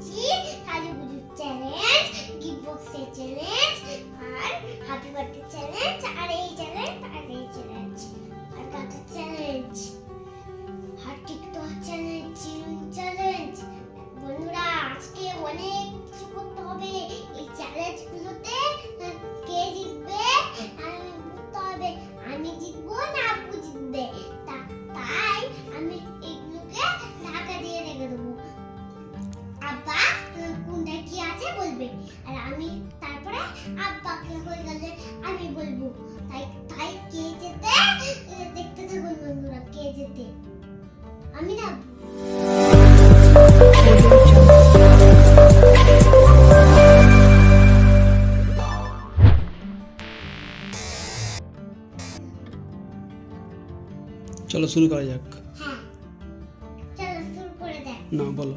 챌린지, 다리부립 챌린지, 기복세 챌린지, বলবে আর আমি তারপরে আব্বাকে হয়ে গেলে আমি বলব তাই তাই কে যেতে? দেখতে থাকুন বন্ধুরা কে যেতে? আমি না চলো শুরু করা যাক। হ্যাঁ চলো শুরু করে দেখ। না বলো।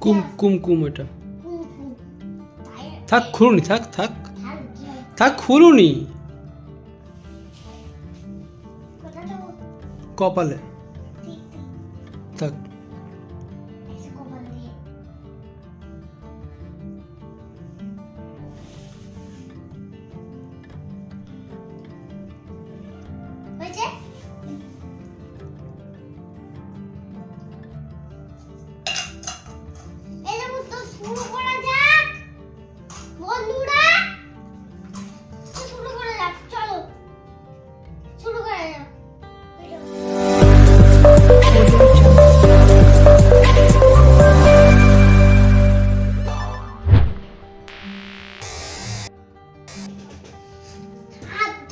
কুম কুম কুম এটা। থাক খুলুনি থাক থাক। থাক খুলুনি। কপালে। থাক। হয়েছে?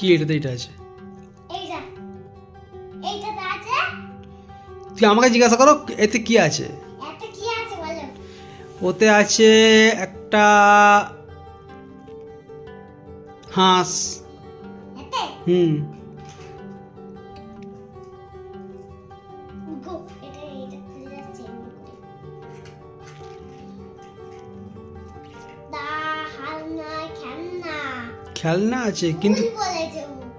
কি এটাতে এটা আছে? তুই আমাকে জিজ্ঞাসা করো এতে কি আছে? ওতে আছে একটা হাঁস। হুম। খেলনা। আছে কিন্তু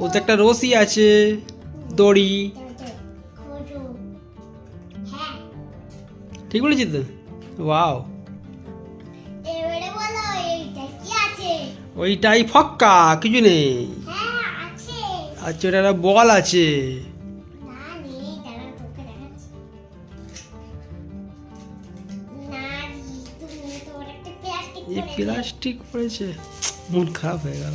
ওতে একটা রশি আছে, দড়ি। ঠিক বলেছি তো? ওয়াও। ওইটাই ফক্কা, কিছু নেই। আচ্ছা ওটা একটা বল আছে। প্লাস্টিক পড়েছে। মন খারাপ হয়ে গেল।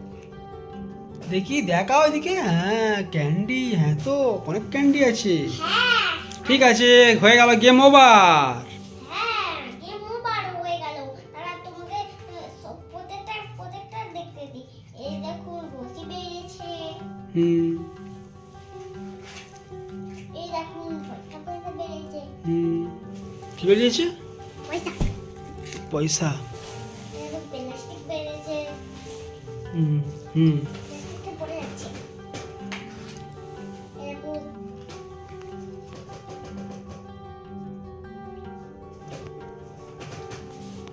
দেখি দেখা ওইদিকে হ্যাঁ ক্যান্ডি হ্যাঁ তো অনেক ক্যান্ডি আছে। ঠিক আছে হয়ে গেল গেম ওভার ওভার হয়ে গেল তারা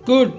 গুড